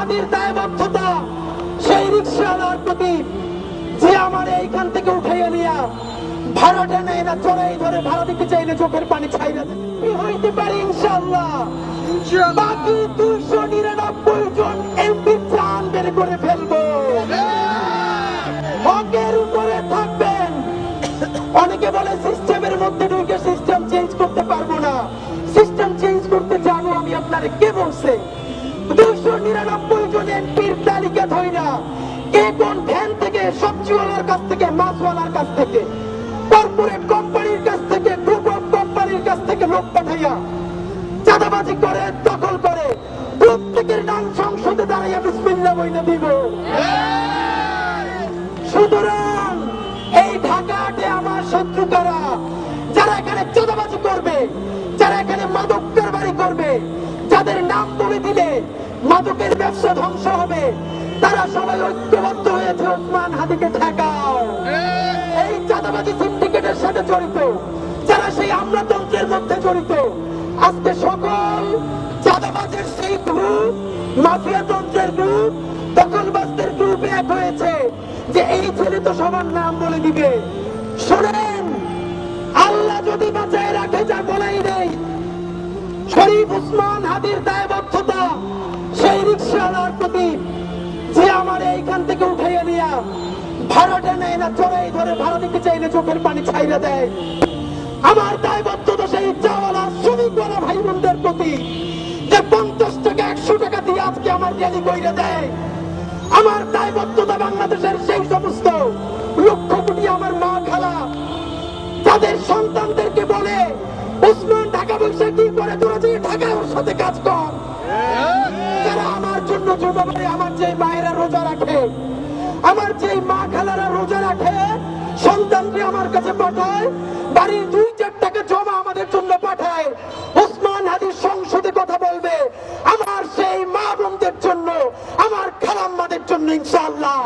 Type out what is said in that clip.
হাদির দায়বদ্ধতা সেই রিক্সাওয়ালার প্রতি যে আমার এইখান থেকে উঠাইয়া নিয়া ভাড়াটা নেয় না চড়াই ধরে ভাড়া দিতে চাইলে চোখের পানি ছাইরা দেয়। কি হইতে পারে ইনশাল্লাহ বাকি দুইশো নিরানব্বই জন এমপি চান বের করে ফেলব। হকের উপরে থাকবেন। অনেকে বলে সিস্টেমের মধ্যে ঢুকে সিস্টেম চেঞ্জ করতে পারব না। সিস্টেম চেঞ্জ করতে যাব আমি আপনার কে বলছে? নিরানব্বই জন এমপির তালিকা না। কে কোন ভ্যান থেকে, সবজিওয়ালার কাছ থেকে, মাছওয়ালার কাছ থেকে, কর্পোরেট কোম্পানির কাছ থেকে গ্রুপ অফ কোম্পানির কাছ থেকে লোক পাঠাইয়া চাঁদাবাজি করে, দখল করে, প্রত্যেকের নাম সংসদে দাঁড়াইয়া বিসমিল্লা বইলে দিব। সুতরাং এই ঢাকাতে আমার শত্রু কারা? মাদকের ব্যবসা ধ্বংস হবে। তারা সবাই ঐক্যবদ্ধ হয়েছে ওসমান হাদিকে ঠেকাও। এই চাঁদাবাজি সিন্ডিকেটের সাথে জড়িত, যারা সেই আমলাতন্ত্রের মধ্যে জড়িত, আজকে সকল চাঁদাবাজের সেই গ্রুপ মাফিয়া তন্ত্রের গ্রুপ দখলবাজদের গ্রুপ এক হয়েছে, যে এই ছেলে তো সবার নাম বলে দিবে। শোনেন, আল্লাহ যদি বাঁচায় রাখে যা বলাই নেই শরীফ উসমান ভাড়াটা নেয় না চড়াই ধরে দিতে চাইলে চোখের পানি ছাইরা দেয়। আমার দায়বদ্ধতা সেই চাওয়ালা শ্রমিকওয়ালা ভাই বোনদের প্রতি যে পঞ্চাশ টাকা একশো টাকা দিয়ে আজকে আমার র্যালি কইরা দেয়। আমার দায়বদ্ধতা বাংলাদেশের সেই সমস্ত লক্ষ কোটি আমার মা খালা তাদের সন্তানদেরকে বলে উসমান ঢাকা বসে কি করে তোরা যে ঢাকা ওর সাথে কাজ কর? যারা আমার জন্য জমাবারে আমার যে মায়েরা রোজা রাখে আমার যে মা খালারা রোজা রাখে, সন্তানকে আমার কাছে পাঠায়, বাড়ির দুই চার টাকা জমা আমাদের জন্য পাঠায়। উসমান হাদির সংসদে কথা বলবে, আমার সেই মা বোনদের জন্য, আমার খালাম্মাদের জন্য ইনশাআল্লাহ।